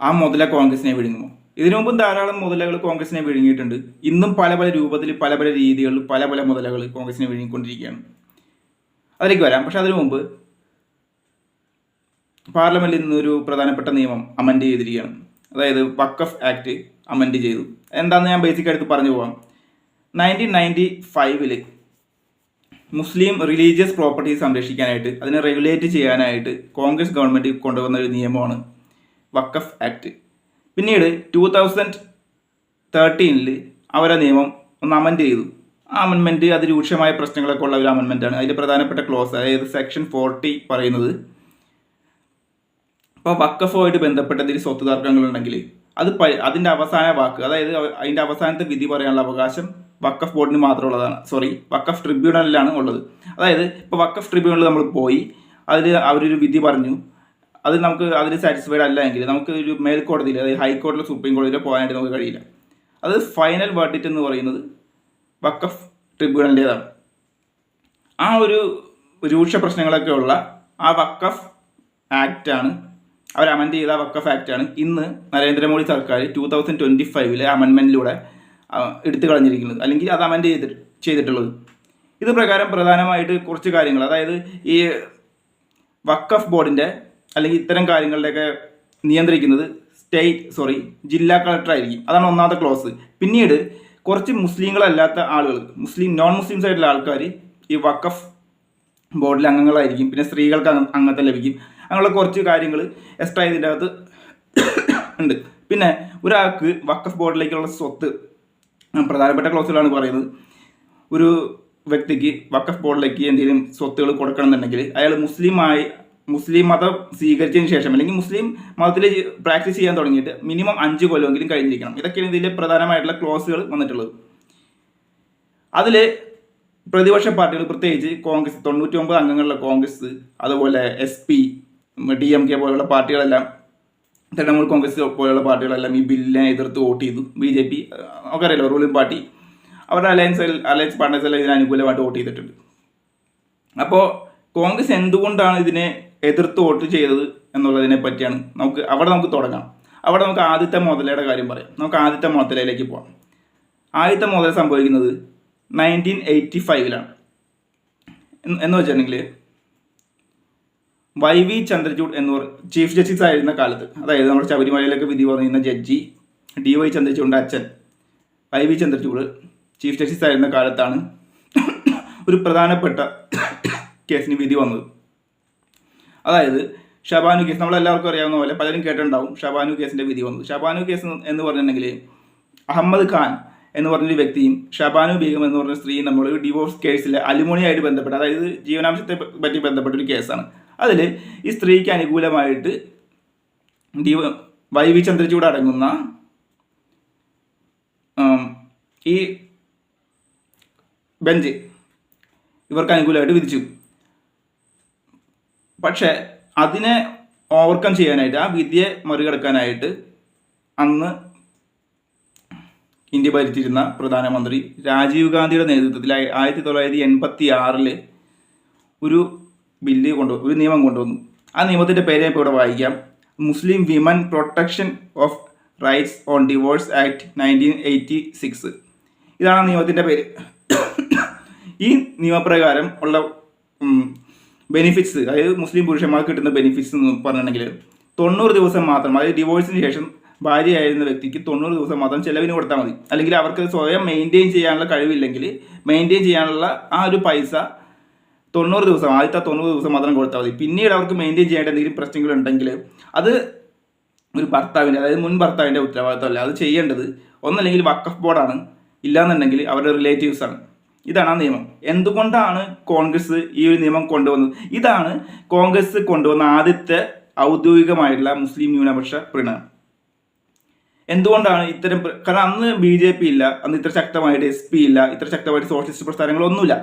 ആ മുതല കോൺഗ്രസിനെ വിഴുങ്ങുമോ? ഇതിനു മുമ്പും ധാരാളം മുതലകൾ കോൺഗ്രസിനെ വിഴുങ്ങിയിട്ടുണ്ട്. ഇന്നും പല പല രൂപത്തിൽ പല പല രീതികളിൽ പല പല മുതലകൾ കോൺഗ്രസിനെ വിഴുങ്ങിക്കൊണ്ടിരിക്കുകയാണ്. അതിലേക്ക് വരാം. പക്ഷെ അതിനു മുമ്പ് പാർലമെന്റിൽ നിന്നൊരു പ്രധാനപ്പെട്ട നിയമം അമൻഡ് ചെയ്തിരിക്കുകയാണ്. അതായത് വക്കഫ് ആക്ട് അമൻഡ് ചെയ്തു. എന്താണെന്ന് ഞാൻ ബേസിക് ആയിട്ട് പറഞ്ഞു പോവാം. നയന്റീൻ നയന്റി ഫൈവിൽ മുസ്ലിം റിലീജിയസ് പ്രോപ്പർട്ടി സംരക്ഷിക്കാനായിട്ട് അതിനെ റെഗുലേറ്റ് ചെയ്യാനായിട്ട് കോൺഗ്രസ് ഗവൺമെന്റ് കൊണ്ടുവന്ന ഒരു നിയമമാണ് വക്കഫ് ആക്ട്. പിന്നീട് ടൂ തൗസൻഡ് തേർട്ടീനിൽ അവരെ നിയമം ഒന്ന് അമെൻഡ് ചെയ്തു. ആ അമെൻമെന്റ് അതിരൂക്ഷമായ പ്രശ്നങ്ങളൊക്കെ ഉള്ള ഒരു അമെൻമെന്റാണ് അതിന്റെ പ്രധാനപ്പെട്ട ക്ലോസ് അതായത് സെക്ഷൻ ഫോർട്ടി പറയുന്നത് ഇപ്പോൾ വക്കഫുമായിട്ട് ബന്ധപ്പെട്ട എന്തെങ്കിലും സ്വത്ത് തർക്കങ്ങളുണ്ടെങ്കിൽ അത് പ- അതിന്റെ അവസാന വാക്ക് അതായത് അതിന്റെ അവസാനത്തെ വിധി പറയാനുള്ള അവകാശം വക്കഫ് ബോർഡിന് മാത്രമുള്ളതാണ്. സോറി വക്കഫ് ട്രിബ്യൂണലിലാണ് ഉള്ളത്. അതായത് ഇപ്പോൾ വക്കഫ് ട്രിബ്യൂണലിൽ നമ്മൾ പോയി അതിൽ അവരൊരു വിധി പറഞ്ഞു. അത് നമുക്ക് അതിൽ സാറ്റിസ്ഫൈഡ് അല്ല എങ്കിൽ നമുക്ക് ഒരു മേൽക്കോടതിയിൽ അതായത് ഹൈക്കോടതിയിലോ സുപ്രീം കോടതിയിലോ പോകാനായിട്ട് നമുക്ക് കഴിയില്ല. അത് ഫൈനൽ വേർഡിറ്റ് എന്ന് പറയുന്നത് വക്കഫ് ട്രിബ്യൂണലിന്റെതാണ് ആ ഒരു രൂക്ഷ പ്രശ്നങ്ങളൊക്കെ ഉള്ള ആ വക്കഫ് ആക്റ്റാണ് അവർ അമെൻഡ് ചെയ്ത വക്കഫ് ആക്റ്റാണ് ഇന്ന് നരേന്ദ്രമോദി സർക്കാർ ടൂ തൗസൻഡ് ട്വന്റി ഫൈവിലെ അമെൻമെന്റിലൂടെ എടുത്തു കളഞ്ഞിരിക്കുന്നത്. അല്ലെങ്കിൽ അത് അമെൻഡ് ചെയ്തി ചെയ്തിട്ടുള്ളത്. ഇത് പ്രകാരം പ്രധാനമായിട്ട് കുറച്ച് കാര്യങ്ങൾ. അതായത് ഈ വക്കഫ് ബോർഡിന്റെ അല്ലെങ്കിൽ ഇത്തരം കാര്യങ്ങളുടെയൊക്കെ നിയന്ത്രിക്കുന്നത് സ്റ്റേറ്റ് സോറി ജില്ലാ കളക്ടർ ആയിരിക്കും. അതാണ് ഒന്നാമത്തെ ക്ലോസ് പിന്നീട് കുറച്ച് മുസ്ലിങ്ങളല്ലാത്ത ആളുകൾ മുസ്ലിം നോൺ മുസ്ലിംസ് ആയിട്ടുള്ള ആൾക്കാർ ഈ വക്കഫ് ബോർഡിലെ അംഗങ്ങളായിരിക്കും. പിന്നെ സ്ത്രീകൾക്ക് അംഗ- അംഗത്വം ലഭിക്കും. അങ്ങനെയുള്ള കുറച്ച് കാര്യങ്ങൾ എക്സ്ട്രാ ഇതിന്റെ അകത്ത് ഉണ്ട്. പിന്നെ ഒരാൾക്ക് വക്കഫ് ബോർഡിലേക്കുള്ള സ്വത്ത് പ്രധാനപ്പെട്ട ക്ലോസുകളാണ് പറയുന്നത്. ഒരു വ്യക്തിക്ക് വക്കഫ് ബോർഡിലേക്ക് എന്തെങ്കിലും സ്വത്തുകൾ കൊടുക്കണമെന്നുണ്ടെങ്കിൽ അയാൾ മുസ്ലിമായി മുസ്ലിം മതം സ്വീകരിച്ചതിന് ശേഷം അല്ലെങ്കിൽ മുസ്ലിം മതത്തിൽ പ്രാക്ടീസ് ചെയ്യാൻ തുടങ്ങിയിട്ട് മിനിമം അഞ്ച് കൊല്ലമെങ്കിലും കഴിഞ്ഞിരിക്കണം. ഇതൊക്കെയാണ് ഇതിലെ പ്രധാനമായിട്ടുള്ള ക്ലോസുകൾ വന്നിട്ടുള്ളത്. അതിൽ പ്രതിപക്ഷ പാർട്ടികൾ പ്രത്യേകിച്ച് കോൺഗ്രസ് തൊണ്ണൂറ്റി ഒമ്പത് അംഗങ്ങളുള്ള കോൺഗ്രസ് അതുപോലെ S P D M K പോലുള്ള പാർട്ടികളെല്ലാം തൃണമൂൽ കോൺഗ്രസ് പോലുള്ള പാർട്ടികളെല്ലാം ഈ ബില്ലിനെ എതിർത്ത് വോട്ട് ചെയ്തു. ബി ജെ പി നമുക്കറിയാലോ റൂളിംഗ് പാർട്ടി അവരുടെ അലയൻസ് അലയൻസ് പാർട്ട്നേഴ്സ് എല്ലാം ഇതിന് അനുകൂലമായിട്ട് വോട്ട് ചെയ്തിട്ടുണ്ട്. അപ്പോൾ കോൺഗ്രസ് എന്തുകൊണ്ടാണ് ഇതിനെ എതിർത്ത് വോട്ട് ചെയ്തത് എന്നുള്ളതിനെ പറ്റിയാണ്. നമുക്ക് അവിടെ നമുക്ക് തുടങ്ങാം. അവിടെ നമുക്ക് ആദ്യത്തെ മുതലയുടെ കാര്യം പറയാം. നമുക്ക് ആദ്യത്തെ മുതലയിലേക്ക് പോകാം ആദ്യത്തെ മുതല സംഭവിക്കുന്നത് നയന്റീൻ എയ്റ്റി ഫൈവിലാണ് എന്ന് വെച്ചിട്ടുണ്ടെങ്കിൽ വൈ വി ചന്ദ്രചൂഡ് എന്ന് പറ ചീഫ് ജസ്റ്റിസ് ആയിരുന്ന കാലത്ത് അതായത് നമ്മുടെ ശബരിമലയിലൊക്കെ വിധി പറയുന്ന ജഡ്ജി ഡി വൈ ചന്ദ്രചൂഡിന്റെ അച്ഛൻ Y V Chandrachud chief justice ആയിരുന്ന കാലത്താണ് ഒരു പ്രധാനപ്പെട്ട കേസിന് വിധി വന്നത്. അതായത് ഷബാനു കേസ് നമ്മളെല്ലാവർക്കും അറിയാവുന്ന പോലെ പലരും കേട്ടിട്ടുണ്ടാവും ഷബാനു കേസിന്റെ വിധി വന്നത് ഷബാനു കേസ് എന്ന് പറഞ്ഞിട്ടുണ്ടെങ്കിൽ അഹമ്മദ് ഖാൻ എന്ന് പറഞ്ഞൊരു വ്യക്തിയും ഷബാനു ബീഗം എന്ന് പറഞ്ഞ സ്ത്രീയും നമ്മൾ ഡിവോഴ്സ് കേസിലെ അലുമോണിയായിട്ട് ബന്ധപ്പെട്ട അതായത് ജീവനാംശത്തെ പറ്റി ബന്ധപ്പെട്ട ഒരു കേസാണ് അതിൽ ഈ സ്ത്രീക്ക് അനുകൂലമായിട്ട് ഡിവ വൈ വി ചന്ദ്രചൂഡ് അടങ്ങുന്ന ഈ ബെഞ്ച് ഇവർക്ക് അനുകൂലമായിട്ട് വിധിച്ചു. പക്ഷേ അതിനെ ഓവർകം ചെയ്യാനായിട്ട് ആ വിധിയെ മറികടക്കാനായിട്ട് അന്ന് ഇന്ത്യ ഭരിച്ചിരുന്ന പ്രധാനമന്ത്രി രാജീവ് ഗാന്ധിയുടെ നേതൃത്വത്തിൽ ആയി- ആയിരത്തി തൊള്ളായിരത്തി എൺപത്തി ആറിൽ ഒരു ബില്ല് കൊണ്ടു ഒരു നിയമം കൊണ്ടുവന്നു. ആ നിയമത്തിന്റെ പേര് ഇപ്പോൾ ഇവിടെ വായിക്കാം. Muslim women protection of rights on divorce act nineteen eighty six. ഇതാണ് നിയമത്തിന്റെ പേര്. ഈ നിയമപ്രകാരം ഉള്ള ബെനിഫിറ്റ്സ് അതായത് മുസ്ലിം പുരുഷന്മാർക്ക് കിട്ടുന്ന ബെനിഫിറ്റ്സ് എന്ന് പറഞ്ഞിട്ടുണ്ടെങ്കിൽ തൊണ്ണൂറ് ദിവസം മാത്രം അതായത് ഡിവോഴ്സിന് ശേഷം ഭാര്യയായിരുന്ന വ്യക്തിക്ക് തൊണ്ണൂറ് ദിവസം മാത്രം ചിലവിന് കൊടുത്താൽ മതി. അല്ലെങ്കിൽ അവർക്ക് സ്വയം മെയിന്റെയിൻ ചെയ്യാനുള്ള കഴിവില്ലെങ്കിൽ മെയിന്റെയിൻ ചെയ്യാനുള്ള ആ ഒരു പൈസ തൊണ്ണൂറ് ദിവസം ആദ്യത്തെ തൊണ്ണൂറ് ദിവസം മാത്രം കൊടുത്താൽ മതി. പിന്നീട് അവർക്ക് മെയിന്റെയിൻ ചെയ്യേണ്ട എന്തെങ്കിലും പ്രശ്നങ്ങൾ ഉണ്ടെങ്കിൽ അത് ഒരു ഭർത്താവിന്റെ അതായത് മുൻ ഭർത്താവിന്റെ ഉത്തരവാദിത്തമല്ല. അത് ചെയ്യേണ്ടത് ഒന്നല്ലെങ്കിൽ വക്കഫ് ബോർഡാണ് ഇല്ലാന്നുണ്ടെങ്കിൽ അവരുടെ റിലേറ്റീവ്സാണ് ഇതാണ് ആ നിയമം. എന്തുകൊണ്ടാണ് കോൺഗ്രസ് ഈ ഒരു നിയമം കൊണ്ടുവന്നത്? ഇതാണ് കോൺഗ്രസ് കൊണ്ടുവന്ന ആദ്യത്തെ ഔദ്യോഗികമായിട്ടുള്ള മുസ്ലിം ന്യൂനപക്ഷ പ്രണയം. എന്തുകൊണ്ടാണ് ഇത്തരം കാരണം അന്ന് ബി ജെ പി ഇല്ല അന്ന് ഇത്ര ശക്തമായിട്ട് എസ് പി ഇല്ല ഇത്ര ശക്തമായിട്ട് സോഷ്യലിസ്റ്റ് പ്രസ്ഥാനങ്ങളൊന്നുമില്ല.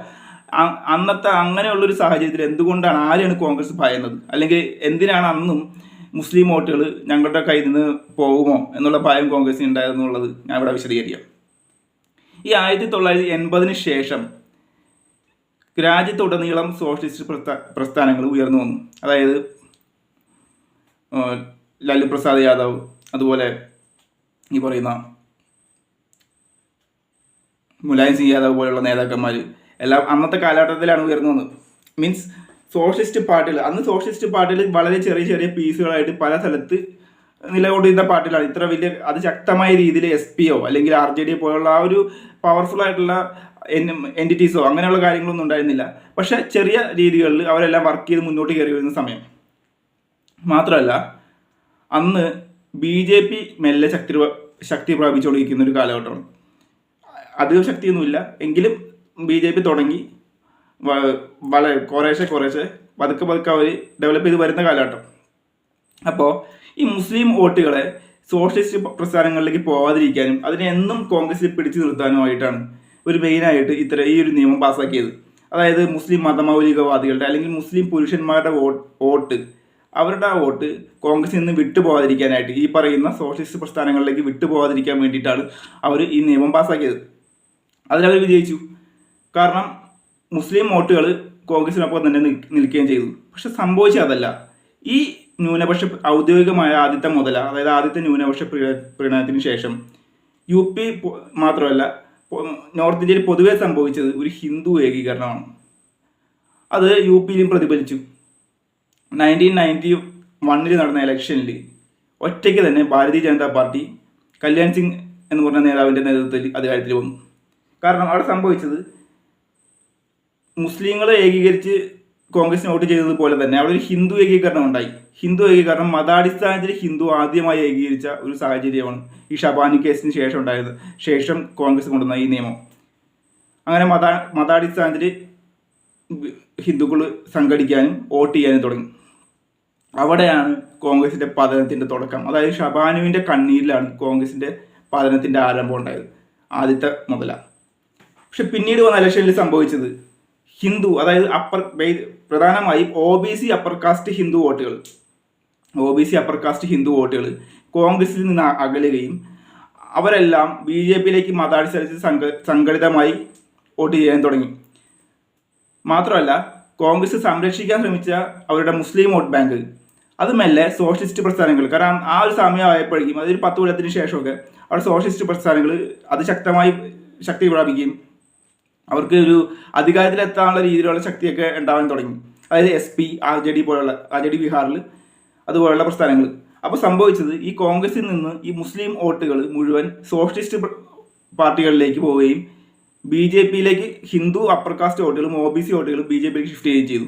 അന്നത്തെ അങ്ങനെയുള്ളൊരു സാഹചര്യത്തിൽ എന്തുകൊണ്ടാണ് ആരെയാണ് കോൺഗ്രസ് ഭയന്നത്? അല്ലെങ്കിൽ എന്തിനാണ് അന്നും മുസ്ലിം വോട്ടുകൾ ഞങ്ങളുടെ കയ്യിൽ നിന്ന് പോകുമോ എന്നുള്ള ഭയം കോൺഗ്രസിന് ഉണ്ടായിരുന്നുള്ളത് ഞാൻ ഇവിടെ വിശദീകരിക്കാം. ഈ ആയിരത്തി തൊള്ളായിരത്തി എൺപതിന് ശേഷം രാജ്യത്തുടനീളം സോഷ്യലിസ്റ്റ് പ്രസ്ഥാ പ്രസ്ഥാനങ്ങൾ ഉയർന്നു വന്നു. അതായത് ലാലു പ്രസാദ് യാദവ് അതുപോലെ ഈ പറയുന്ന മുലായം സിംഗ് യാദവ് പോലുള്ള നേതാക്കന്മാർ എല്ലാം അന്നത്തെ കാലഘട്ടത്തിലാണ് ഉയർന്നു വന്നത്. മീൻസ് സോഷ്യലിസ്റ്റ് പാർട്ടികൾ അന്ന് സോഷ്യലിസ്റ്റ് പാർട്ടികൾ വളരെ ചെറിയ ചെറിയ പീസുകളായിട്ട് പല സ്ഥലത്ത് നിലകൊണ്ടിരുന്ന പാർട്ടികളാണ് ഇത്ര വലിയ അത് ശക്തമായ രീതിയിൽ എസ് പി ഒ അല്ലെങ്കിൽ ആർ ജെ ഡി പോലുള്ള ആ ഒരു പവർഫുൾ ആയിട്ടുള്ള എന്റിറ്റീസോ അങ്ങനെയുള്ള കാര്യങ്ങളൊന്നും ഉണ്ടായിരുന്നില്ല. പക്ഷെ ചെറിയ രീതികളിൽ അവരെല്ലാം വർക്ക് ചെയ്ത് മുന്നോട്ട് കയറി വരുന്ന സമയം. മാത്രമല്ല അന്ന് ബി ജെ പി മെല്ലെ ശക്തി ശക്തി പ്രാപിച്ചുകൊണ്ടിരിക്കുന്ന ഒരു കാലഘട്ടമാണ്. അധികം ശക്തിയൊന്നുമില്ല. എങ്കിലും ബി ജെ പി തുടങ്ങി. വളരെ കുറേശ്ശെ കുറേശ്ശെ പതുക്കെ പതുക്കെ അവർ ഡെവലപ്പ് ചെയ്ത് വരുന്ന കാലഘട്ടം. അപ്പോൾ ഈ മുസ്ലിം വോട്ടുകളെ സോഷ്യലിസ്റ്റ് പ്രസ്ഥാനങ്ങളിലേക്ക് പോവാതിരിക്കാനും അതിനെ എന്നും കോൺഗ്രസിൽ പിടിച്ചു നിർത്താനുമായിട്ടാണ് ഒരു മെയിനായിട്ട് ഇത്ര ഈ ഒരു നിയമം പാസ്സാക്കിയത് അതായത് മുസ്ലിം മതമൗലികവാദികളുടെ അല്ലെങ്കിൽ മുസ്ലിം പുരുഷന്മാരുടെ വോട്ട് അവരുടെ ആ വോട്ട് കോൺഗ്രസിൽ നിന്ന് വിട്ടുപോകാതിരിക്കാനായിട്ട് ഈ പറയുന്ന സോഷ്യലിസ്റ്റ് പ്രസ്ഥാനങ്ങളിലേക്ക് വിട്ടുപോകാതിരിക്കാൻ വേണ്ടിയിട്ടാണ് അവർ ഈ നിയമം പാസ്സാക്കിയത് അതിലവർ വിജയിച്ചു. കാരണം മുസ്ലിം വോട്ടുകൾ കോൺഗ്രസിനൊപ്പം തന്നെ നിൽ- നിൽക്കുകയും ചെയ്തു. പക്ഷെ സംഭവിച്ചതല്ല. ഈ ന്യൂനപക്ഷ ഔദ്യോഗികമായ ആദ്യത്തെ മുതല അതായത് ആദ്യത്തെ ന്യൂനപക്ഷ പ്രീണ- പ്രീണനത്തിന് ശേഷം യു പി മാത്രമല്ല നോർത്ത് ഇന്ത്യയിൽ പൊതുവെ സംഭവിച്ചത് ഒരു ഹിന്ദു ഏകീകരണമാണ്. അത് യു പിയിലും പ്രതിഫലിച്ചു. നയന്റീൻ നയന്റി വണ്ണിൽ നടന്ന ഇലക്ഷനിൽ ഒറ്റയ്ക്ക് തന്നെ ഭാരതീയ ജനതാ പാർട്ടി കല്യാൺ സിംഗ് എന്ന് പറഞ്ഞ നേതാവിന്റെ നേതൃത്വത്തിൽ അധികാരത്തിൽ വന്നു. കാരണം അവിടെ സംഭവിച്ചത് മുസ്ലിങ്ങളെ ഏകീകരിച്ച് കോൺഗ്രസിന് വോട്ട് ചെയ്തതുപോലെ തന്നെ അവിടെ ഒരു ഹിന്ദു ഏകീകരണം ഉണ്ടായി. ഹിന്ദു ഏകീകരണം മതാടിസ്ഥാനത്തിൽ ഹിന്ദു ആദ്യമായി ഏകീകരിച്ച ഒരു സാഹചര്യമാണ് ഈ ഷബാനി കേസിന് ശേഷം ഉണ്ടായത്. ശേഷം കോൺഗ്രസ് കൊണ്ടുവന്ന ഈ നിയമം. അങ്ങനെ മത മതാടിസ്ഥാനത്തിൽ ഹിന്ദുക്കൾ സംഘടിക്കാനും വോട്ട് ചെയ്യാനും തുടങ്ങി. അവിടെയാണ് കോൺഗ്രസിന്റെ പതനത്തിന്റെ തുടക്കം. അതായത് ഷബാനുവിന്റെ കണ്ണീരിലാണ് കോൺഗ്രസിന്റെ പതനത്തിന്റെ ആരംഭം ഉണ്ടായത്. ആദ്യത്തെ മുതല. പക്ഷെ പിന്നീട് വന്ന ഇലക്ഷനിൽ സംഭവിച്ചത് ഹിന്ദു അതായത് അപ്പർ പ്രധാനമായും O B C upper caste Hindu വോട്ടുകൾ. O B C upper caste Hindu വോട്ടുകൾ. കോൺഗ്രസിൽ നിന്ന് അകലുകയും അവരെല്ലാം ബി ജെ പിയിലേക്ക് മതാടിസ്ഥാനത്തിൽ സംഘ സംഘടിതമായി വോട്ട് ചെയ്യാൻ തുടങ്ങി. മാത്രമല്ല കോൺഗ്രസ് സംരക്ഷിക്കാൻ ശ്രമിച്ച അവരുടെ മുസ്ലിം വോട്ട് ബാങ്ക്. അത് മെല്ലെ സോഷ്യലിസ്റ്റ് പ്രസ്ഥാനങ്ങൾ. കാരണം ആ ഒരു സമയമായപ്പോഴേക്കും അതൊരു പത്ത് കൊല്ലത്തിന് ശേഷമൊക്കെ അവിടെ സോഷ്യലിസ്റ്റ് പ്രസ്ഥാനങ്ങൾ അത് ശക്തമായി ശക്തി പ്രാപിക്കുകയും അവർക്ക് ഒരു അധികാരത്തിലെത്താനുള്ള രീതിയിലുള്ള ശക്തിയൊക്കെ ഉണ്ടാവാൻ തുടങ്ങി. അതായത് S P R J D പോലുള്ള ആർ ജെ ഡി ബീഹാറിൽ അതുപോലുള്ള പ്രസ്ഥാനങ്ങൾ അപ്പോൾ സംഭവിച്ചത് ഈ കോൺഗ്രസിൽ നിന്ന് ഈ മുസ്ലിം വോട്ടുകൾ മുഴുവൻ സോഷ്യലിസ്റ്റ് പാർട്ടികളിലേക്ക് പോവുകയും ബി ജെ പിയിലേക്ക് ഹിന്ദു അപ്പർ കാസ്റ്റ് വോട്ടുകളും ഒ ബി സി വോട്ടുകളും ബി ജെ പിയിലേക്ക് ഷിഫ്റ്റ് ചെയ്യുകയും ചെയ്തു.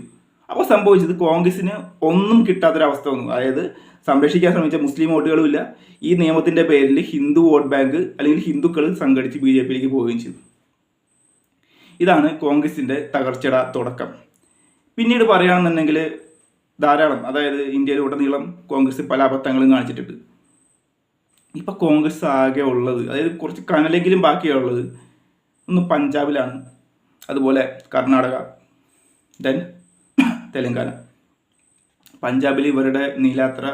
അപ്പോൾ സംഭവിച്ചത് കോൺഗ്രസിന് ഒന്നും കിട്ടാത്തൊരവസ്ഥ വന്നു. അതായത് സംരക്ഷിക്കാൻ ശ്രമിച്ച മുസ്ലിം വോട്ടുകളുമില്ല. ഈ നിയമത്തിന്റെ പേരിൽ ഹിന്ദു വോട്ട് ബാങ്ക് അല്ലെങ്കിൽ ഹിന്ദുക്കൾ സംഘടിച്ച് ബി ജെ പിയിലേക്ക് പോവുകയും ചെയ്തു. ഇതാണ് കോൺഗ്രസിന്റെ തകർച്ചയുടെ തുടക്കം. പിന്നീട് പറയുകയാണെന്നുണ്ടെങ്കിൽ ധാരാളം അതായത് ഇന്ത്യയിൽ ഉടനീളം കോൺഗ്രസ് പല അബദ്ധങ്ങളും കാണിച്ചിട്ടുണ്ട്. ഇപ്പൊ കോൺഗ്രസ് ആകെ ഉള്ളത് അതായത് കുറച്ച് കനലെങ്കിലും ബാക്കിയുള്ളത് ഒന്ന് പഞ്ചാബിലാണ് അതുപോലെ കർണാടക ദെൻ തെലങ്കാന. പഞ്ചാബിൽ ഇവരുടെ നില അത്ര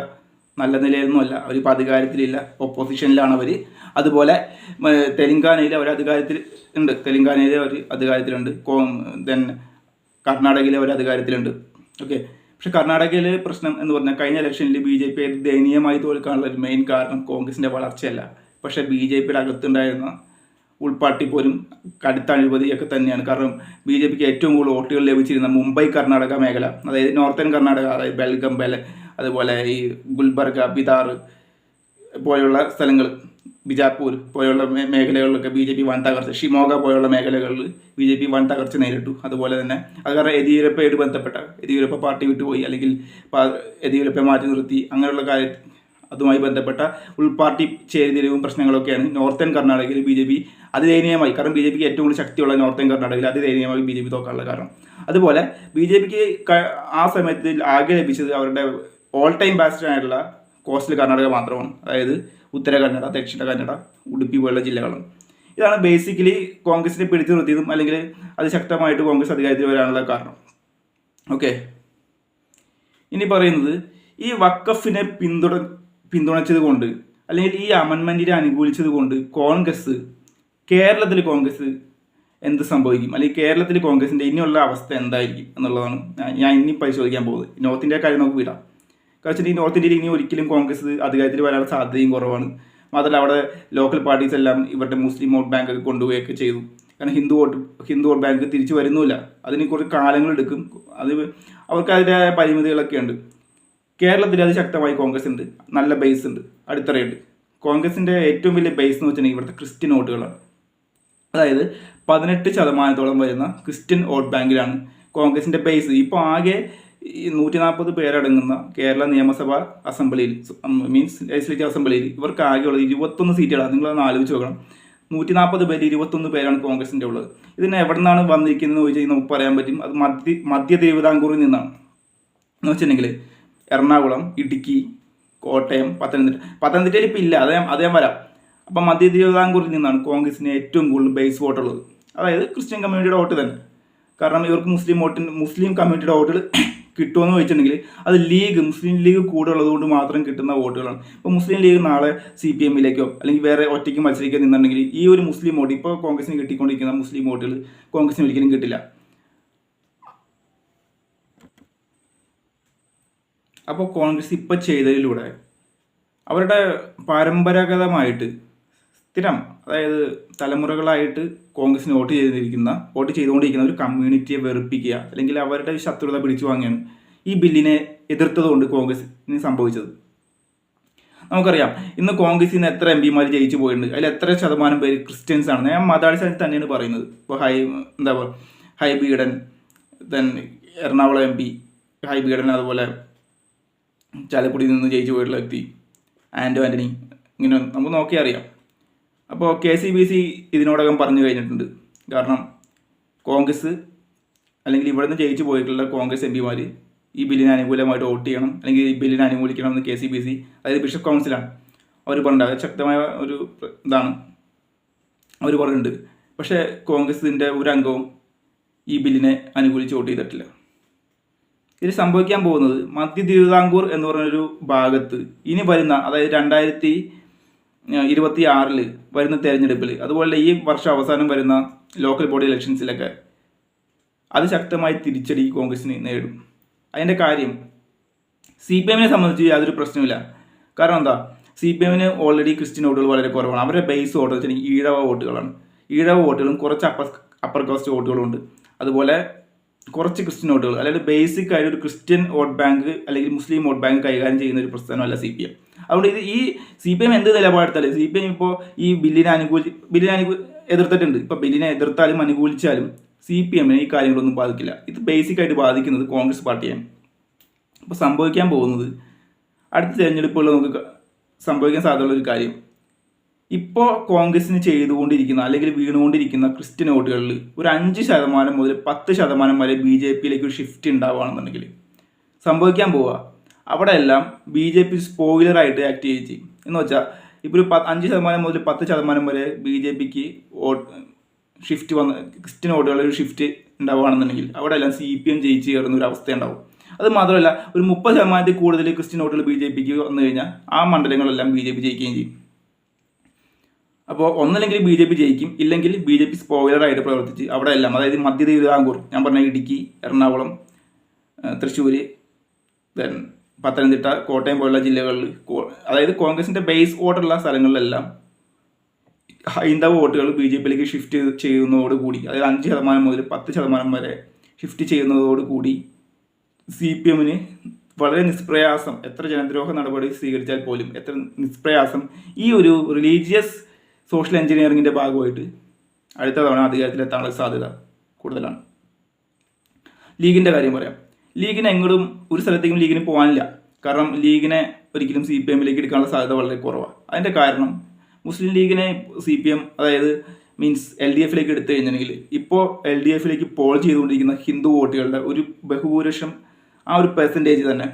നല്ല നിലയൊന്നുമല്ല അവരിപ്പോൾ അധികാരത്തിലില്ല ഒപ്പോസിഷനിലാണ് അവർ അതുപോലെ തെലങ്കാനയിൽ അവർ അധികാരത്തിൽ ഉണ്ട്. തെലങ്കാനയിൽ അവർ അധികാരത്തിലുണ്ട്. കോ ദെൻ കർണാടകയിൽ അവർ അധികാരത്തിലുണ്ട്. ഓക്കെ. പക്ഷെ കർണാടകയിലെ പ്രശ്നം എന്ന് പറഞ്ഞാൽ കഴിഞ്ഞ ഇലക്ഷനിൽ ബി ജെ പി ദയനീയമായി തോൽക്കാനുള്ള ഒരു മെയിൻ കാരണം കോൺഗ്രസിന്റെ വളർച്ചയല്ല. പക്ഷേ ബി ജെ പിയുടെ അകത്തുണ്ടായിരുന്ന ഉൾപ്പാട്ടി പോലും കടുത്ത അഴിമതിയൊക്കെ തന്നെയാണ്. കാരണം ബി ജെ പിക്ക് ഏറ്റവും കൂടുതൽ വോട്ടുകൾ ലഭിച്ചിരുന്ന മുംബൈ കർണാടക മേഖല അതായത് നോർത്തേൺ കർണാടക അതായത് ബെൽഗം ബെല അതുപോലെ ഈ ഗുൽബർഗ ബിദാർ പോലെയുള്ള സ്ഥലങ്ങൾ ബിജാപൂർ പോലെയുള്ള മേഖലകളിലൊക്കെ ബി ജെ പി വൻ തകർച്ച ഷിമോഗ പോലെയുള്ള മേഖലകളിൽ ബി ജെ പി വൻ തകർച്ച നേരിട്ടു. അതുപോലെ തന്നെ അത് കാരണം യെദ്യൂരപ്പയോട് ബന്ധപ്പെട്ട യെദ്യൂരപ്പ പാർട്ടി വിട്ടുപോയി അല്ലെങ്കിൽ യെദ്യൂരപ്പയെ മാറ്റി നിർത്തി അങ്ങനെയുള്ള കാര്യ അതുമായി ബന്ധപ്പെട്ട ഉൾപാർട്ടി ചേരിതിരിവും പ്രശ്നങ്ങളൊക്കെയാണ് നോർത്തേൺ കർണാടകയിൽ ബി ജെ പി അതിദയനീയമായി കാരണം ബി ജെ പിക്ക് ഏറ്റവും കൂടുതൽ ശക്തിയുള്ള നോർത്തേൺ കർണാടകയിൽ അതിദയനീയമായി ബി ജെ പി തോക്കാനുള്ള കാരണം. അതുപോലെ ബി ജെ പിക്ക് ആ സമയത്തിൽ ആകെ ലഭിച്ചത് അവരുടെ ഓൾ ടൈം ബാസ്റ്റ് ആയിട്ടുള്ള കോസ്റ്റൽ കർണാടക മാത്രമാണ് അതായത് ഉത്തര കന്നഡ ദക്ഷിണ കന്നഡ ഉടുപ്പി പോലുള്ള ജില്ലകളാണ് ഇതാണ് ബേസിക്കലി കോൺഗ്രസിനെ പിടിച്ചു നിർത്തിയതും അല്ലെങ്കിൽ അത് ശക്തമായിട്ട് കോൺഗ്രസ് അധികാരത്തിൽ വരാനുള്ള കാരണം. ഓക്കെ ഇനി പറയുന്നത് ഈ വക്കഫിനെ പിന്തുണ പിന്തുണച്ചത് കൊണ്ട് അല്ലെങ്കിൽ ഈ അമൻമെന്റിനെ അനുകൂലിച്ചത് കൊണ്ട് കോൺഗ്രസ് കേരളത്തിൽ കോൺഗ്രസ് എന്ത് സംഭവിക്കും? അല്ലെങ്കിൽ കേരളത്തിൽ കോൺഗ്രസിന്റെ ഇനിയുള്ള അവസ്ഥ എന്തായിരിക്കും എന്നുള്ളതാണ് ഞാൻ- ഇനി പരിശോധിക്കാൻ പോകുന്നത്. നോർത്ത് ഇന്ത്യ കാര്യം നമുക്ക് വിടാം. കാരണം ഈ നോർത്ത് ഇന്ത്യയിൽ ഇനി ഒരിക്കലും കോൺഗ്രസ് അധികാരത്തിൽ വരാനുള്ള സാധ്യതയും കുറവാണ്. മാത്രമല്ല അവിടെ ലോക്കൽ പാർട്ടീസ് എല്ലാം ഇവരുടെ മുസ്ലിം വോട്ട് ബാങ്ക് കൊണ്ടുപോവുകയൊക്കെ ചെയ്തു. കാരണം Hindu vote Hindu vote bank തിരിച്ചു വരുന്നില്ല അതിന് കുറച്ച് കാലങ്ങളെടുക്കും അത് അവർക്ക് അതിന്റെതായ പരിമിതികളൊക്കെ ഉണ്ട്. കേരളത്തിൽ അത് ശക്തമായി കോൺഗ്രസ് ഉണ്ട്. നല്ല ബേസ് ഉണ്ട്. അടിത്തറയുണ്ട് കോൺഗ്രസിന്റെ ഏറ്റവും വലിയ ബേസ് എന്ന് വെച്ചിട്ടുണ്ടെങ്കിൽ ഇവിടുത്തെ ക്രിസ്ത്യൻ വോട്ടുകളാണ്. അതായത് പതിനെട്ട് ശതമാനത്തോളം വരുന്ന ക്രിസ്ത്യൻ വോട്ട് ബാങ്കിലാണ് കോൺഗ്രസിന്റെ ബേസ് ഇപ്പോൾ ആകെ ഈ നൂറ്റി നാൽപ്പത് പേരടങ്ങുന്ന കേരള നിയമസഭ അസംബ്ലിയിൽ മീൻസ് ലെജിസ്ലേറ്റീവ് അസംബ്ലിയിൽ ഇവർക്ക് ആകെയുള്ളത് ഇരുപത്തൊന്ന് സീറ്റുകളാണ്. നിങ്ങളൊന്ന് ആലോചിച്ച് നോക്കണം. നൂറ്റി നാൽപ്പത് പേര് ഇരുപത്തൊന്ന് പേരാണ് കോൺഗ്രസിന്റെ ഉള്ളത്. ഇതിന് എവിടെ നിന്നാണ് വന്നിരിക്കുന്നത് ചോദിച്ചു കഴിഞ്ഞാൽ നമുക്ക് പറയാൻ പറ്റും. അത് മധ്യ മധ്യ തിരുവിതാംകൂറിൽ നിന്നാണ്. എന്ന് വെച്ചിട്ടുണ്ടെങ്കിൽ എറണാകുളം ഇടുക്കി കോട്ടയം പത്തനംതിട്ട പത്തനംതിട്ടയിൽ ഇപ്പം ഇല്ല. അതേ അതേ വരാം. അപ്പം മധ്യ തിരുവിതാംകൂറിൽ നിന്നാണ് കോൺഗ്രസിന് ഏറ്റവും കൂടുതൽ ബേസ് വോട്ട് ഉള്ളത്. അതായത് ക്രിസ്ത്യൻ കമ്മ്യൂണിറ്റിയുടെ വോട്ട് തന്നെ. കാരണം ഇവർക്ക് മുസ്ലിം വോട്ടിന് മുസ്ലിം കമ്മ്യൂണിറ്റിയുടെ വോട്ടുകൾ കിട്ടുമെന്ന് വെച്ചിട്ടുണ്ടെങ്കിൽ അത് ലീഗ് മുസ്ലിം ലീഗ് കൂടെ ഉള്ളതുകൊണ്ട് മാത്രം കിട്ടുന്ന വോട്ടുകളാണ്. ഇപ്പോൾ മുസ്ലിം ലീഗ് നാളെ സി പി എമ്മിലേക്കോ അല്ലെങ്കിൽ വേറെ ഒറ്റയ്ക്ക് മത്സരിക്കാൻ നിന്നുണ്ടെങ്കിൽ ഈ ഒരു മുസ്ലിം വോട്ട് ഇപ്പോൾ കോൺഗ്രസിന് കിട്ടിക്കൊണ്ടിരിക്കുന്ന മുസ്ലിം വോട്ടുകൾ കോൺഗ്രസിന് ഒരിക്കലും കിട്ടില്ല. അപ്പോൾ കോൺഗ്രസ് ഇപ്പോൾ ചെയ്തതിലൂടെ അവരുടെ പരമ്പരാഗതമായിട്ട് സ്ഥിരം അതായത് തലമുറകളായിട്ട് കോൺഗ്രസിന് വോട്ട് ചെയ്തിരിക്കുന്ന വോട്ട് ചെയ്തുകൊണ്ടിരിക്കുന്ന ഒരു കമ്മ്യൂണിറ്റിയെ വെറുപ്പിക്കുക അല്ലെങ്കിൽ അവരുടെ ശത്രുത പിടിച്ചു വാങ്ങിയാണ് ഈ ബില്ലിനെ എതിർത്തതുകൊണ്ട് കോൺഗ്രസിന് സംഭവിച്ചത്. നമുക്കറിയാം ഇന്ന് കോൺഗ്രസിൽ എത്ര എം പിമാർ ജയിച്ചു പോയിട്ടുണ്ട്. അതിൽ എത്ര ശതമാനം പേര് ക്രിസ്ത്യൻസ് ആണ്. ഞാൻ മതാടിസ്ഥാനത്തിൽ തന്നെയാണ് പറയുന്നത്. ഇപ്പോൾ ഹൈ എന്താ പറയുക Hibi Eden then Ernakulam M P Hibi Eden അതുപോലെ ചാലക്കുടിയിൽ നിന്ന് ജയിച്ചു പോയിട്ടുള്ള വ്യക്തി ആൻഡോ ആന്റണി ഇങ്ങനെ നമുക്ക് നോക്കിയാൽ അറിയാം അപ്പോൾ കെ സി ബി സി ഇതിനോടകം പറഞ്ഞു കഴിഞ്ഞിട്ടുണ്ട്. കാരണം കോൺഗ്രസ് അല്ലെങ്കിൽ ഇവിടെ നിന്ന് ജയിച്ചു പോയിട്ടുള്ള കോൺഗ്രസ് എം പിമാർ ഈ ബില്ലിന് അനുകൂലമായിട്ട് വോട്ട് ചെയ്യണം അല്ലെങ്കിൽ ഈ ബില്ലിനെ അനുകൂലിക്കണം എന്ന് കെ സി ബി സി അതായത് ബിഷപ്പ് കൗൺസിലാണ് അവർ പറഞ്ഞിട്ടുണ്ട് അത് ശക്തമായ ഒരു ഇതാണ് അവർ പറഞ്ഞിട്ടുണ്ട്. പക്ഷേ കോൺഗ്രസിന്റെ ഒരു അംഗവും ഈ ബില്ലിനെ അനുകൂലിച്ച് വോട്ട് ചെയ്തിട്ടില്ല. ഇതിൽ സംഭവിക്കാൻ പോകുന്നത് മധ്യ തിരുവിതാംകൂർ എന്ന് പറഞ്ഞൊരു ഭാഗത്ത് ഇനി വരുന്ന അതായത് രണ്ടായിരത്തി ഇരുപത്തി ആറിൽ വരുന്ന തെരഞ്ഞെടുപ്പിൽ അതുപോലെ ഈ വർഷം അവസാനം വരുന്ന ലോക്കൽ ബോഡി ഇലക്ഷൻസിലൊക്കെ അതിശക്തമായി തിരിച്ചടി കോൺഗ്രസിന് നേടും അതിന്റെ കാര്യം സി പി എമ്മിനെ സംബന്ധിച്ച് യാതൊരു പ്രശ്നമില്ല കാരണം എന്താ? സി പി എമ്മിന് ഓൾറെഡി ക്രിസ്ത്യൻ വോട്ടുകൾ വളരെ കുറവാണ്. അവരുടെ ബേസ് വോട്ട് വെച്ചിട്ടുണ്ടെങ്കിൽ ഈഴവ വോട്ടുകളാണ്. ഈഴവ വോട്ടുകളും കുറച്ച് അപ്പർ അപ്പർ കാസ്റ്റ് വോട്ടുകളും ഉണ്ട് അതുപോലെ കുറച്ച് ക്രിസ്ത്യൻ വോട്ടുകൾ അതായത് ബേസിക് ആയിട്ട് ഒരു ക്രിസ്ത്യൻ വോട്ട് ബാങ്ക് അല്ലെങ്കിൽ മുസ്ലിം വോട്ട് ബാങ്ക് കൈകാര്യം ചെയ്യുന്ന ഒരു പ്രസ്ഥാനമല്ല സി പി എം അതുകൊണ്ട് ഇത് ഈ സി പി എം എന്ത് നിലപാടെടുത്താലും സി പി എം ഇപ്പോൾ ഈ ബില്ലിനെ അനുകൂലി ബില്ലിനെ അനുകൂ എതിർത്തിട്ടുണ്ട്. ഇപ്പോൾ ബില്ലിനെ എതിർത്താലും അനുകൂലിച്ചാലും സി പി എമ്മിനെ ഈ കാര്യങ്ങളൊന്നും ബാധിക്കില്ല. ഇത് ബേസിക് ആയിട്ട് ബാധിക്കുന്നത് കോൺഗ്രസ് പാർട്ടിയാണ്. അപ്പോൾ സംഭവിക്കാൻ പോകുന്നത് അടുത്ത തിരഞ്ഞെടുപ്പുകളിൽ നമുക്ക് സംഭവിക്കാൻ സാധ്യതയുള്ള ഒരു കാര്യം ഇപ്പോൾ കോൺഗ്രസിന് ചെയ്തുകൊണ്ടിരിക്കുന്ന അല്ലെങ്കിൽ വീണുകൊണ്ടിരിക്കുന്ന ക്രിസ്ത്യൻ വോട്ടുകളിൽ ഒരു അഞ്ച് ശതമാനം മുതൽ പത്ത് ശതമാനം വരെ ബി ജെ പിയിലേക്ക് ഒരു ഷിഫ്റ്റ് ഉണ്ടാവുകയാണെന്നുണ്ടെങ്കിൽ സംഭവിക്കാൻ പോവുക അവിടെ എല്ലാം ബി ജെ പി സ്പോയിലറായിട്ട് ആക്ട് ചെയ്യും. എന്ന് വെച്ചാൽ ഇപ്പോൾ ഒരു അഞ്ച് ശതമാനം മുതൽ പത്ത് ശതമാനം വരെ ബി ജെ പിക്ക് വോട്ട് ഷിഫ്റ്റ് വന്ന് ക്രിസ്ത്യൻ വോട്ടുകളിൽ ഒരു ഷിഫ്റ്റ് ഉണ്ടാവുകയാണെന്നുണ്ടെങ്കിൽ അവിടെ എല്ലാം സി പി എം ജയിച്ച് കയറുന്ന ഒരു അവസ്ഥ ഉണ്ടാവും അത് മാത്രമല്ല ഒരു മുപ്പത് ശതമാനത്തിൽ കൂടുതൽ ക്രിസ്ത്യൻ വോട്ടുകൾ ബി ജെ പിക്ക് വന്നു കഴിഞ്ഞാൽ ആ മണ്ഡലങ്ങളെല്ലാം ബി ജെ പി ജയിക്കുകയും ചെയ്യും. അപ്പോൾ ഒന്നല്ലെങ്കിൽ ബി ജെ പി ജയിക്കും ഇല്ലെങ്കിൽ ബി ജെ പി സ്പോയിലറായിട്ട് പ്രവർത്തിച്ച് അവിടെ എല്ലാം അതായത് മധ്യ തിരുവിതാംകൂർ ഞാൻ പറഞ്ഞ ഇടുക്കി എറണാകുളം തൃശ്ശൂർ ദെൻ പത്തനംതിട്ട കോട്ടയം പോലുള്ള ജില്ലകളിൽ അതായത് കോൺഗ്രസിന്റെ ബേസ് വോട്ടുള്ള സ്ഥലങ്ങളിലെല്ലാം ഹൈന്ദവ വോട്ടുകൾ ബി ജെ പിയിലേക്ക് ഷിഫ്റ്റ് ചെയ്യുന്നതോടുകൂടി അതായത് അഞ്ച് ശതമാനം മുതൽ പത്ത് ശതമാനം വരെ ഷിഫ്റ്റ് ചെയ്യുന്നതോടുകൂടി സി പി എമ്മിന് വളരെ നിഷ്പ്രയാസം എത്ര ജനദ്രോഹ നടപടി സ്വീകരിച്ചാൽ പോലും എത്ര നിഷ്പ്രയാസം ഈ ഒരു റിലീജിയസ് സോഷ്യൽ എഞ്ചിനീയറിങ്ങിന്റെ ഭാഗമായിട്ട് അടുത്ത തവണ അധികാരത്തിലെത്താനുള്ള സാധ്യത കൂടുതലാണ്. ലീഗിന്റെ കാര്യം പറയാം. ലീഗിന് എങ്ങോട്ടും ഒരു സ്ഥലത്തേക്കും ലീഗിന് പോകാനില്ല. കാരണം ലീഗിനെ ഒരിക്കലും സി പി എമ്മിലേക്ക് എടുക്കാനുള്ള സാധ്യത വളരെ കുറവാണ്. അതിന്റെ കാരണം മുസ്ലിം ലീഗിനെ സി പി എം അതായത് മീൻസ് എൽ ഡി എഫിലേക്ക് എടുത്തു കഴിഞ്ഞിട്ടുണ്ടെങ്കിൽ ഇപ്പോൾ എൽ ഡി എഫിലേക്ക് പോൾ ചെയ്തുകൊണ്ടിരിക്കുന്ന ഹിന്ദു വോട്ടുകളുടെ ഒരു ബഹുഭൂരിഷം ആ ഒരു പെർസെന്റേജ് തന്നെ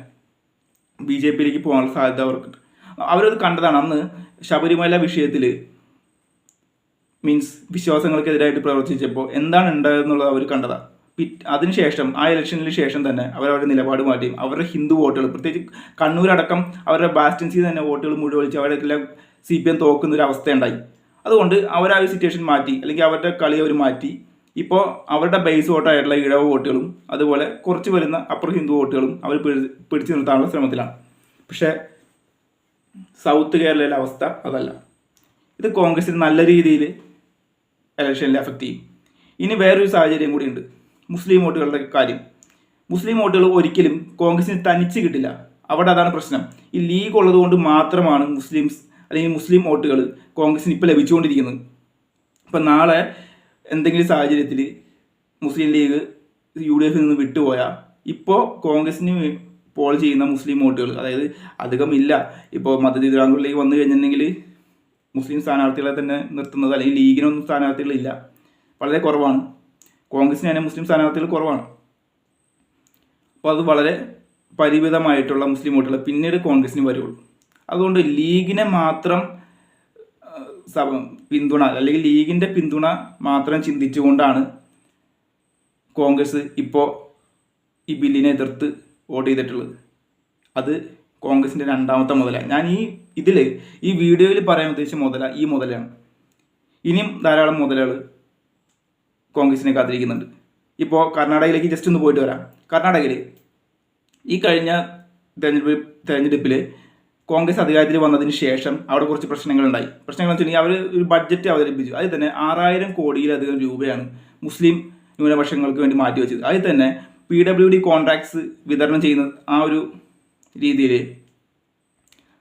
ബി ജെ പിയിലേക്ക് പോകാനുള്ള സാധ്യത അവർക്കുണ്ട്. അവരത് കണ്ടതാണ്. അന്ന് ശബരിമല വിഷയത്തിൽ മീൻസ് വിശ്വാസങ്ങൾക്കെതിരായിട്ട് പ്രവർത്തിച്ചപ്പോൾ എന്താണ് ഉണ്ടായതെന്നുള്ളത് അവർ കണ്ടതാണ് അതിനുശേഷം ആ ഇലക്ഷനിൽ ശേഷം തന്നെ അവർ അവരുടെ നിലപാട് മാറ്റി അവരുടെ ഹിന്ദു വോട്ടുകൾ പ്രത്യേകിച്ച് കണ്ണൂരടക്കം അവരുടെ ബാസ്റ്റൻസിൽ തന്നെ വോട്ടുകൾ മുഴുവൻ ഒഴിച്ച് അവരെല്ലാം സി പി എം തോക്കുന്ന ഒരു അവസ്ഥയുണ്ടായി. അതുകൊണ്ട് അവർ ആ ഒരു സിറ്റുവേഷൻ മാറ്റി അല്ലെങ്കിൽ അവരുടെ കളി അവർ മാറ്റി. ഇപ്പോൾ അവരുടെ ബേസ് വോട്ടായിട്ടുള്ള ഇടവ വോട്ടുകളും അതുപോലെ കുറച്ച് വരുന്ന അപ്പർ ഹിന്ദു വോട്ടുകളും അവർ പിടിച്ചു നിർത്താനുള്ള ശ്രമത്തിലാണ്. പക്ഷേ സൗത്ത് കേരളയിലെ അവസ്ഥ അതല്ല. ഇത് കോൺഗ്രസിന് നല്ല രീതിയിൽ ഇലക്ഷനിൽ എഫക്റ്റ് ചെയ്യും. ഇനി വേറൊരു സാഹചര്യം കൂടിയുണ്ട് മുസ്ലിം വോട്ടുകളുടെ കാര്യം. മുസ്ലിം വോട്ടുകൾ ഒരിക്കലും കോൺഗ്രസിന് തനിച്ച് കിട്ടില്ല. അവിടെ അതാണ് പ്രശ്നം. ഈ ലീഗ് ഉള്ളത് കൊണ്ട് മാത്രമാണ് മുസ്ലിംസ് അല്ലെങ്കിൽ മുസ്ലിം വോട്ടുകൾ കോൺഗ്രസിന് ഇപ്പോൾ ലഭിച്ചുകൊണ്ടിരിക്കുന്നത്. ഇപ്പം നാളെ എന്തെങ്കിലും സാഹചര്യത്തിൽ മുസ്ലിം ലീഗ് യു ഡി എഫിൽ നിന്ന് വിട്ടുപോയാൽ ഇപ്പോൾ കോൺഗ്രസിന് പോൾ ചെയ്യുന്ന മുസ്ലിം വോട്ടുകൾ അതായത് അധികം ഇല്ല. ഇപ്പോൾ മതതിരാങ്കുകളിലേക്ക് വന്നു കഴിഞ്ഞിട്ടുണ്ടെങ്കിൽ മുസ്ലിം സ്ഥാനാർത്ഥികളെ തന്നെ നിർത്തുന്നത് അല്ലെങ്കിൽ ലീഗിനൊന്നും സ്ഥാനാർത്ഥികളില്ല വളരെ കുറവാണ്. കോൺഗ്രസിന് തന്നെ മുസ്ലിം സ്ഥാനാർത്ഥികൾ കുറവാണ്. അപ്പോൾ അത് വളരെ പരിമിതമായിട്ടുള്ള മുസ്ലിം വോട്ടുകൾ പിന്നീട് കോൺഗ്രസിന് വരുള്ളൂ. അതുകൊണ്ട് ലീഗിനെ മാത്രം പിന്തുണ അല്ലെങ്കിൽ ലീഗിന്റെ പിന്തുണ മാത്രം ചിന്തിച്ചുകൊണ്ടാണ് കോൺഗ്രസ് ഇപ്പോൾ ഈ ബില്ലിനെ എതിർത്ത് വോട്ട് ചെയ്തിട്ടുള്ളത്. അത് കോൺഗ്രസിന്റെ രണ്ടാമത്തെ മുതല. ഞാൻ ഈ ഇതിൽ ഈ വീഡിയോയിൽ പറയാൻ ഉദ്ദേശിച്ച മുതല ഈ മുതലാണ് ഇനിയും ധാരാളം മുതലുകൾ കോൺഗ്രസിനെ കാത്തിരിക്കുന്നുണ്ട്. ഇപ്പോൾ കർണാടകയിലേക്ക് ജസ്റ്റ് ഒന്ന് പോയിട്ട് വരാം. കർണാടകയിൽ ഈ കഴിഞ്ഞ തെരഞ്ഞെടുപ്പ് തെരഞ്ഞെടുപ്പിൽ കോൺഗ്രസ് അധികാരത്തിൽ വന്നതിന് ശേഷം അവിടെ കുറച്ച് പ്രശ്നങ്ങളുണ്ടായി. പ്രശ്നങ്ങൾ എന്ന് വെച്ചാൽ അവർ ഒരു ബഡ്ജറ്റ് അവതരിപ്പിച്ചു. അതിൽ തന്നെ ആറായിരം കോടിയിലധികം രൂപയാണ് മുസ്ലിം ന്യൂനപക്ഷങ്ങൾക്ക് വേണ്ടി മാറ്റിവെച്ചത്. അതിൽ തന്നെ പി ഡബ്ല്യു ഡി കോൺട്രാക്ട്സ് വിതരണം ചെയ്യുന്ന ആ ഒരു രീതിയിൽ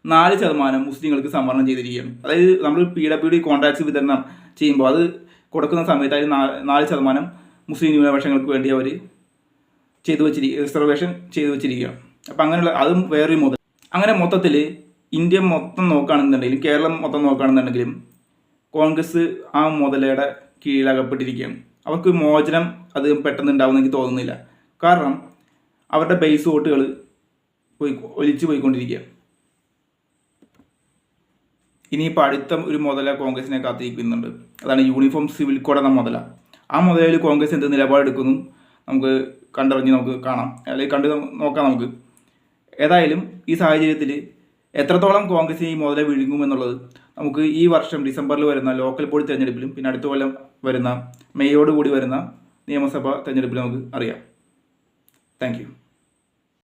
നാല് ശതമാനം മുസ്ലിങ്ങൾക്ക് സംവരണം ചെയ്തിരിക്കുകയാണ്. അതായത് നമ്മൾ പി ഡബ്ല്യു ഡി കോൺട്രാക്ട്സ് വിതരണം ചെയ്യുമ്പോൾ അത് കൊടുക്കുന്ന സമയത്ത് അതിൽ നാല് ശതമാനം മുസ്ലിം ന്യൂനപക്ഷങ്ങൾക്ക് വേണ്ടി അവർ ചെയ്തു വെച്ചിരിക്കുക റിസർവേഷൻ ചെയ്തു വെച്ചിരിക്കുകയാണ്. അപ്പം അങ്ങനെയുള്ള അതും വേറൊരു മുതൽ അങ്ങനെ മൊത്തത്തിൽ ഇന്ത്യ മൊത്തം നോക്കുകയാണെന്നുണ്ടെങ്കിലും കേരളം മൊത്തം നോക്കുകയാണെന്നുണ്ടെങ്കിലും കോൺഗ്രസ് ആ മുതലയുടെ കീഴിലകപ്പെട്ടിരിക്കുകയാണ് അവർക്ക് മോചനം അത് പെട്ടെന്ന് ഉണ്ടാവുമെന്ന് എനിക്ക് തോന്നുന്നില്ല. കാരണം അവരുടെ ബേസ് വോട്ടുകൾ പോയി ഒലിച്ചു പോയിക്കൊണ്ടിരിക്കുക ഇനിയിപ്പോൾ അടുത്ത ഒരു മുതല കോൺഗ്രസിനെ കാത്തിരിക്കുന്നുണ്ട്. അതാണ് യൂണിഫോം സിവിൽ കോഡ് എന്ന മുതല. ആ മുതലയിൽ കോൺഗ്രസ് എന്ത് നിലപാടെടുക്കുന്നു നമുക്ക് കണ്ടറിഞ്ഞ് നമുക്ക് കാണാം. അല്ലെങ്കിൽ കണ്ട് നോക്കാം നമുക്ക്. ഏതായാലും ഈ സാഹചര്യത്തിൽ എത്രത്തോളം കോൺഗ്രസ് ഈ മുതല വിഴുങ്ങുമെന്നുള്ളത് നമുക്ക് ഈ വർഷം ഡിസംബറിൽ വരുന്ന ലോക്കൽ ബോഡി തിരഞ്ഞെടുപ്പിലും പിന്നെ അടുത്ത കൊല്ലം വരുന്ന മെയ്യോട് കൂടി വരുന്ന നിയമസഭാ തെരഞ്ഞെടുപ്പിലും നമുക്ക് അറിയാം. താങ്ക്